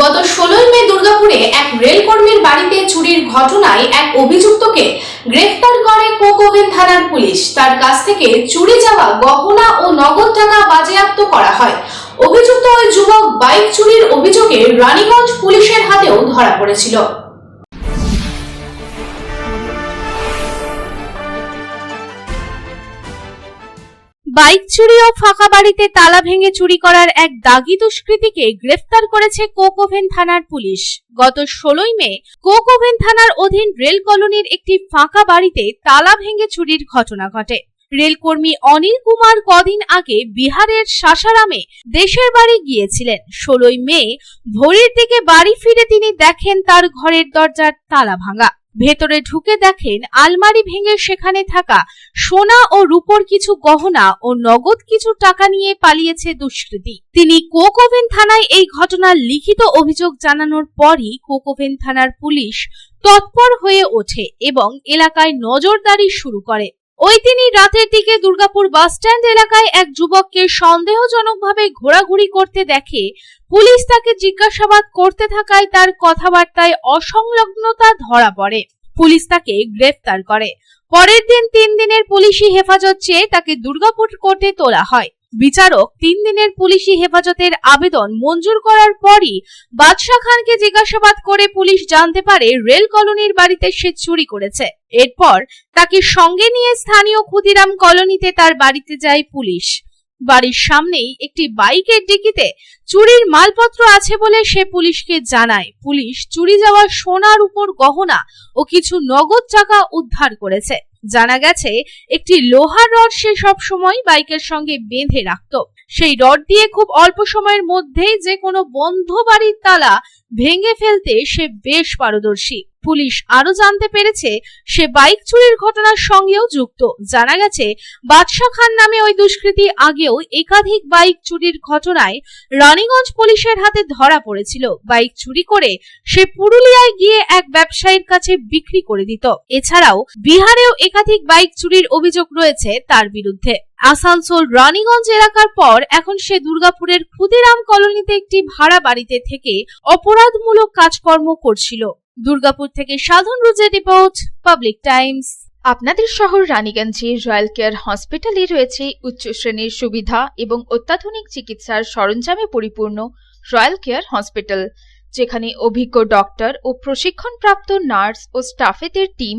গত ষোলোই মে দুর্গাপুরে এক রেলকর্মীর বাড়িতে চুরির ঘটনায় এক অভিযুক্তকে গ্রেফতার করে কোকোভেন থানার পুলিশ। তার কাছ থেকে চুরি যাওয়া গহনা ও নগদ টাকা বাজেয়াপ্ত করা হয়। অভিযুক্ত ওই যুবক বাইক চুরির অভিযোগে রানীগঞ্জ পুলিশের হাতেও ধরা পড়েছিল। বাইক চুরি ও ফাঁকা বাড়িতে তালা ভেঙে চুরি করার এক দাগি দুষ্কৃতীকে গ্রেফতার করেছে কোকোভেন থানার পুলিশ। গত ষোলোই মে কোকোভেন থানার অধীন রেল কলোনির একটি ফাঁকা বাড়িতে তালা ভেঙে চুরির ঘটনা ঘটে। রেলকর্মী অনিল কুমার কদিন আগে বিহারের সাসারামে দেশের বাড়ি গিয়েছিলেন। ষোলোই মে ভোরের দিকে বাড়ি ফিরে তিনি দেখেন তার ঘরের দরজার তালা ভাঙা। ভেতরে ঢুকে দেখেন আলমারি ভেঙে সেখানে থাকা সোনা ও রূপর কিছু গহনা ও নগদ কিছু টাকা নিয়ে পালিয়েছে দুষ্কৃতী। তিনি কোকোভেন থানায় এই ঘটনার লিখিত অভিযোগ জানানোর পরই কোকোভেন থানার পুলিশ তৎপর হয়ে ওঠে এবং এলাকায় নজরদারি শুরু করে। ওই তিনি রাতের দিকে দুর্গাপুর বাসস্ট্যান্ড এলাকায় এক যুবককে সন্দেহজনকভাবে ঘোরাঘুরি করতে দেখে পুলিশ তাকে জিজ্ঞাসাবাদ করতে থাকায় তার কথাবার্তায় অসংলগ্নতা ধরা পড়ে। পুলিশ তাকে গ্রেফতার করে। পরের দিন তিন দিনের পুলিশি হেফাজত চেয়ে তাকে দুর্গাপুর কোর্টে তোলা হয়। বিচারক তিন দিনের পুলিশি হেফাজতের আবেদন মঞ্জুর করার পরই বাদশাহ খানকে জিজ্ঞাসাবাদ করে পুলিশ জানতে পারে রেল কলোনির বাড়িতে সে চুরি করেছে। এরপর তাকে সঙ্গে নিয়ে স্থানীয় ক্ষুদিরাম কলোনিতে তার বাড়িতে যায় পুলিশ। বাড়ির সামনেই একটি বাইকের ডিকিতে চুরির মালপত্র আছে বলে সে পুলিশকে জানায়। পুলিশ চুরি যাওয়া সোনার উপর গহনা ও কিছু নগদ টাকা উদ্ধার করেছে। জানা গেছে, একটি লোহার রড সে সব সময় বাইকের সঙ্গে বেঁধে রাখত। সেই রড দিয়ে খুব অল্প সময়ের মধ্যেই যে কোনো বন্ধ বাড়ির তালা ভেঙে ফেলতে সে বেশ পারদর্শী। পুলিশ আরও জানতে পেরেছে, সে বাইক চুরির ঘটনার সঙ্গেও যুক্ত। জানা গেছে বাদশাহ খান নামে ওই দুষ্কৃতী আগেও একাধিক বাইক চুরির ঘটনায় রানীগঞ্জ পুলিশের হাতে ধরা পড়েছিল। বাইক চুরি করে সে পুরুলিয়ায় গিয়ে এক ব্যবসায়ীর কাছে বিক্রি করে দিত। এছাড়াও বিহারেও একাধিক বাইক চুরির অভিযোগ রয়েছে তার বিরুদ্ধে। আসানসোল রানীগঞ্জ এলাকার পর এখন সে দুর্গাপুরের ক্ষুদিরাম কলোনিতে একটি ভাড়া বাড়িতে থেকে অপরাধমূলক কাজকর্ম করছিল। দুর্গাপুর থেকে সাধন রুজের রিপোর্ট, পাবলিক টাইমস। আপনাদের শহর রানীগঞ্জে রয়্যাল কেয়ার হসপিটালে রয়েছে উচ্চ শ্রেণির সুবিধা এবং অত্যাধুনিক চিকিৎসার সরঞ্জামে পরিপূর্ণ রয়্যাল কেয়ার হসপিটাল, যেখানে অভিজ্ঞ ডক্টর ও প্রশিক্ষণপ্রাপ্ত নার্স ও স্টাফেদের টিম